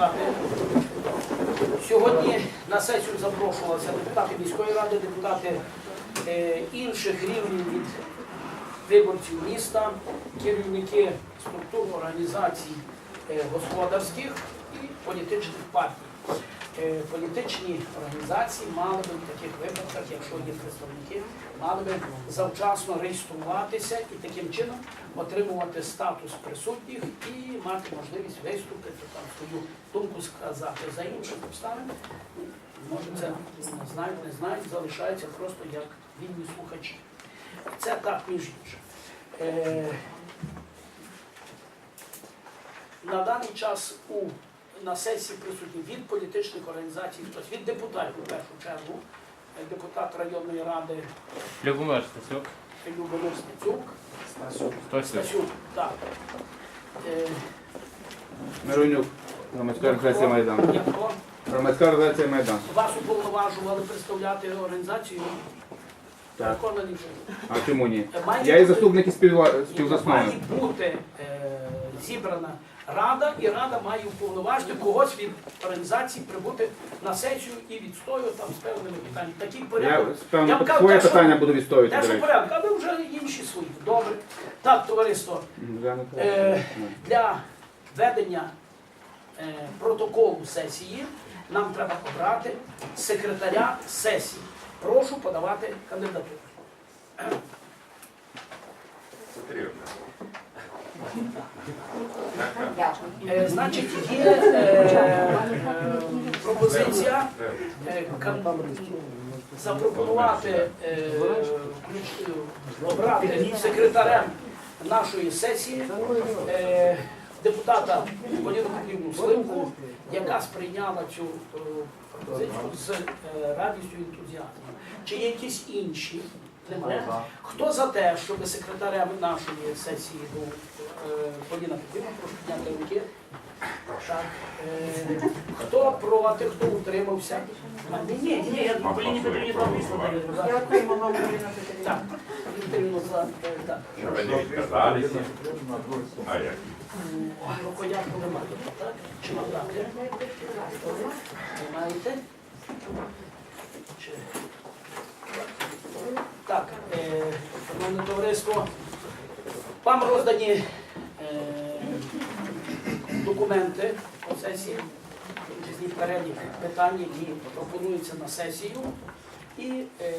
депутати. Сьогодні на сесію запрошувалися депутати міської ради, депутати е, інших рівнів від виборців міста, керівники структур організацій е, господарських і політичних партій. Е, Політичні організації мали би в таких випадках, якщо є представники, мали би завчасно реєструватися і таким чином отримувати статус присутніх і мати можливість виступити там свою думку сказати. За інших обставин, ну, може це не знають, не знають, залишаються просто як вільні слухачі. Це так між іншим. Е, на даний час у, на сесії присутні від політичних організацій, хтось від депутатів у першу чергу, е, депутат районної ради Любомир Стасюк. Любомир Стецюк, Стасюк. Стасюк, так. Е, Миронюк, громадська організація Майдан. Громадська організація Майдан. вас уповноважували представляти організацію? Так. А чому ні? Має Я і бути- заступник і співва- Має співзасновник. бути е, зібрана рада, і рада має уповноважити когось від організації прибути на сесію і відстоювати там з певними питаннями. Такий порядок. Я кажу, своє те, що- питання буду відстоювати. Те, що порядок, а ви вже інші свої. Добре. Так, товариство, М, Е, для ведення е, протоколу сесії нам треба обрати секретаря сесії. Прошу подавати кандидатуру. Е, Значить, є е, е, пропозиція е, кан- запропонувати е, включ- обрати секретарем нашої сесії е, депутата Поліну Петрівну Сливку, яка сприйняла цю е, пропозицію з е, радістю і ентузіазмом. Чи є якісь інші? Немає. Хто за те, щоб секретарем нашої сесії був е, Поліна Петрівна, прошу підняти руки. Так. Е, хто проти, хто утримався? Ні, ні, ні, я Поліні Петрівні два місця даю. Дякуємо вам, Ірина Петрівна. Так, Петрівну за е, так. Щоб ви не відказалися. А як? Рукоятку ви маєте, так? Чи мандати? Ви маєте? Чи- Так, е, шановне товариство, вам роздані е, документи по сесії, чесні перелік питань, які пропонуються на сесію, і е,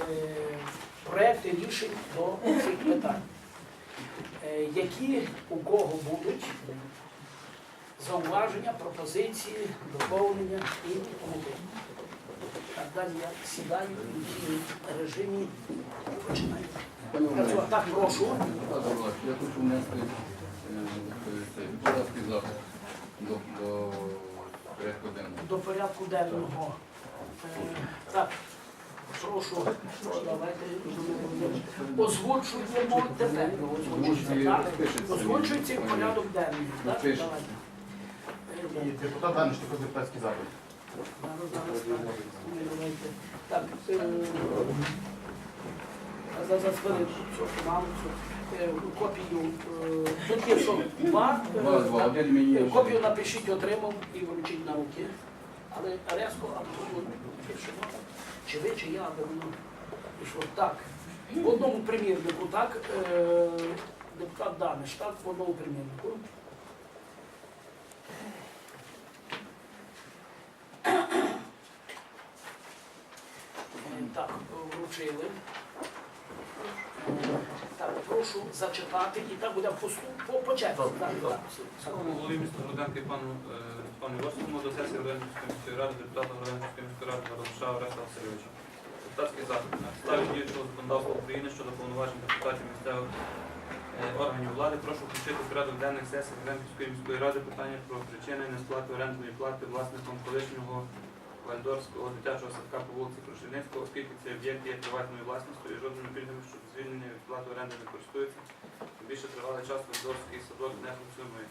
проекти рішень до цих питань. Е, які у кого будуть зауваження, пропозиції, доповнення і тому. Так далі я сідаю в режимі починаю. Так, прошу. Я хочу внести е, депутатський запит до, до порядку денного. До порядку денного. Е, Так, прошу, давайте озвучуємо тепер. Так? Озвучується порядок денний. Так, Напишіть. давайте. І депутат Даниш такий депутатський запит. Зараз, зараз, так. Ні, давайте. Так, е, за, за хвилинку, цю маму, цю, копію, е, два, е, один мені е, вже. копію напишіть, отримав і вручіть на руки. Але резко, абсолютно пишемо. Чи ви, чи я, аби воно пішло так. В одному примірнику, так, е, депутат Даниш, так, в одному примірнику. Е, Так, вручили. Е, прошу зачитати, і так буде по, по черзі. Голові міста Руденки пану е, пану Йосифу до сесії Руденківської міської ради, депутата Руденківської міської ради Радоша Ореста Васильовича. Депутатський запит на діючого законодавства України щодо повноважень депутатів місцевих е, органів влади. Прошу включити в порядок денних сесій Руденківської міської ради питання про причини несплати орендної плати власником колишнього Вальдорського дитячого садка по вулиці Крушельницького, оскільки цей об'єкт є приватною власністю і жодними пільгами щодо звільнення від плати оренди не користується. Більше тривалий час Вальдорський садок не функціонує.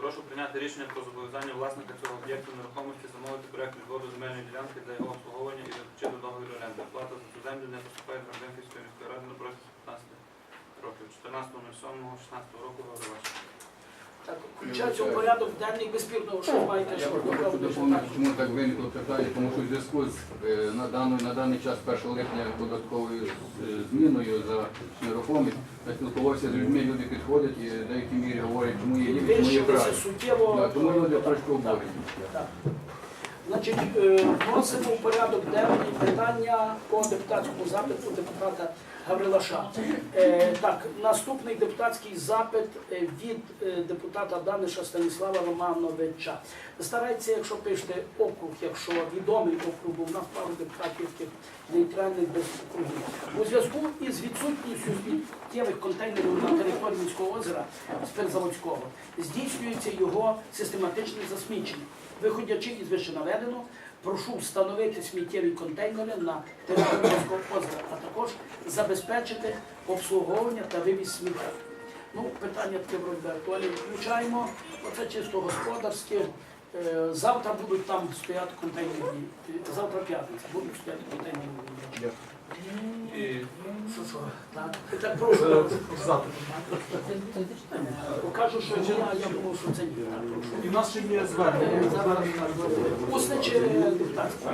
Прошу прийняти рішення про зобов'язання власника цього об'єкту нерухомості замовити проект відводу земельної ділянки для його обслуговування і заключити договір оренди. Плата за цю землю не поступає до Родинківської міської ради на протязі 15 років. 14.07.16 року Гаврилаш. Так, включається у порядок денний безспірно, що маєте Я просто хочу доповнити? доповнити, чому так виникло питання, тому що в зв'язку з е, на, даний, на даний час 1 липня податковою е, зміною за нерухомість, я спілкувався з людьми, люди підходять і в деякій мірі говорять, чому є ліві, чому є Вирішилися суттєво. Тому люди трошки обурені. Так. Значить, е, вносимо в порядок денний питання по депутатському запиту депутата Гаврилаша. Е, Так, наступний депутатський запит е, від депутата Даниша Станіслава Романовича. Старається, якщо пишете округ, якщо відомий округ, бо в нас пару депутатів таких нейтральних без округів. У зв'язку із відсутністю сміттєвих контейнерів на території міського озера спиртзаводського здійснюється його систематичне засмічення. Виходячи із вищенаведеного, прошу встановити сміттєві контейнери на території міського озера, а також забезпечити обслуговування та вивіз сміття. Ну, питання таке вроде актуальне. Включаємо. Оце чисто господарське. Е, Завтра будуть там стояти контейнерні. е, Завтра п'ятниця будуть стояти контейнерні. Так, так. Покажу, що я думав, що це ні. І в нас ще є звернення. Усне чи депутатське?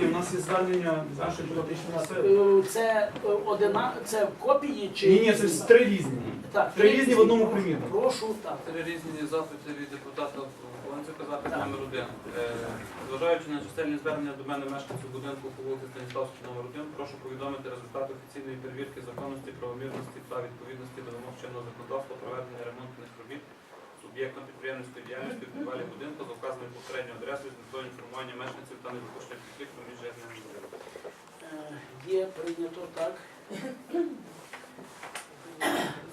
Ні, в нас є звернення нашої політичної сили. Е, Це е, одина, це копії чи Ні, ні, це три різні. так, Три різні в одному примірі. Прошу так. Три різні запити від депутата Волонцика, запит номер один. Е, Зважаючи на чисельні звернення до мене мешканців будинку по вулиці Станіславській номер 1, прошу повідомити результати офіційної перевірки законності, правомірності та відповідності до вимог чинного законодавства проведення ремонтних робіт суб'єктом підприємницької діяльності в підвалі будинку за вказаною попередньою адресою з метою інформування мешканців та недопущення конфлікту між будинку. Е, Є прийнято так.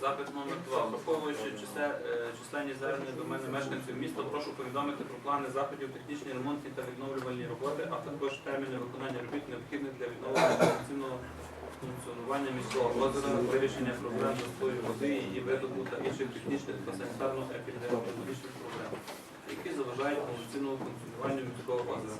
Запит номер 2. Враховуючи е, численні звернення до мене мешканців міста, прошу повідомити про плани заходів, технічні ремонтні та відновлювальні роботи, а також терміни виконання робіт необхідних для відновлення функціонування міського озера, вирішення проблем застою води, її видобу та інших технічних та санітарно-епідеміологічних проблем, які заважають повноцінному функціонуванню міського озера.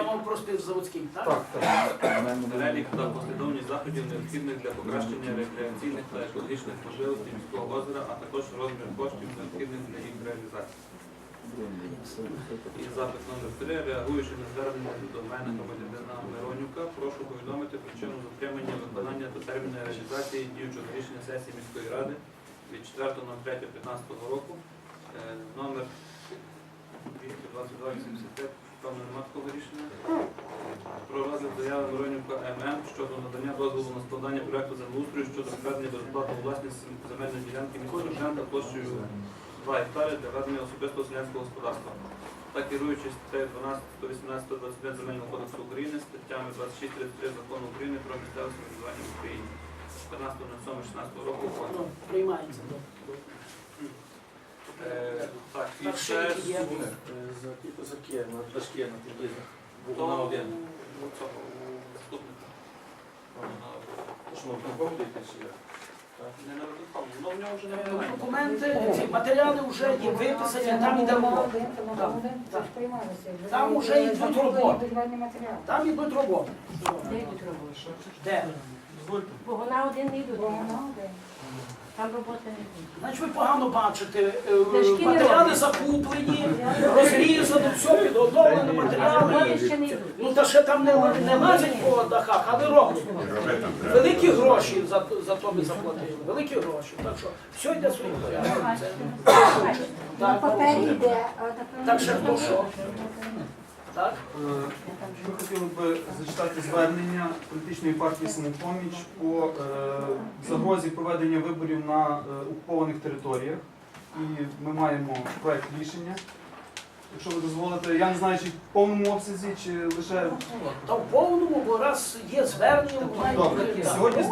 Я вам просто заводський, так? Так, так. Перелік та послідовність заходів необхідних для покращення рекреаційних та екологічних можливостей міського озера, а також розмір коштів необхідних для їх реалізації. І запит номер 3. Реагуючи на звернення до мене громадянина Миронюка, прошу повідомити причину затримання виконання та терміну реалізації діючого рішення сесії міської ради від 4.03.15 року. Е, Номер 22285, певно, нема рішення. Про розгляд заяви Миронюка ММ щодо надання дозволу на складання проекту землеустрою щодо введення безоплатної власність земельної ділянки міського площею 2 гектари для ведення особистого селянського господарства. Та керуючись статтею 12, 118, 125 Земельного кодексу України, статтями 26, 33 Закону України про місцеве самоврядування в Україні. 14.07.16 року. Ну, приймається. Е, Так, і Так, ще ще є? Козаки, на пташки, на один. цього, у заступника. Що, на виконком дійти чи як? Ну вже Е. Документи, ці матеріали вже є виписані, там іде робота. Там, так. Там уже йдуть роботи. Там ідуть роботи. Де йдуть роботи? Де? Бо вона один не йдуть. Там роботи не. Значить, ви погано бачите, е, не матеріали закуплені, розрізані, все підготовлено, Роботи матеріали. ще не йдуть. Ну та ще там не, не лазять по дахах, але роблять. Великі гроші за, за то ми заплатили. Великі гроші. Так що все йде своїм порядком. Це- На Так, папері йде, а на Так, ще хто що? Так? Е, Ми хотіли би зачитати звернення політичної партії «Самопоміч» по е, загрозі проведення виборів на е, окупованих територіях. І ми маємо проект рішення. Якщо ви дозволите, я не знаю, чи в повному обсязі, чи лише Та в повному, бо раз є звернення, добре. Сьогодні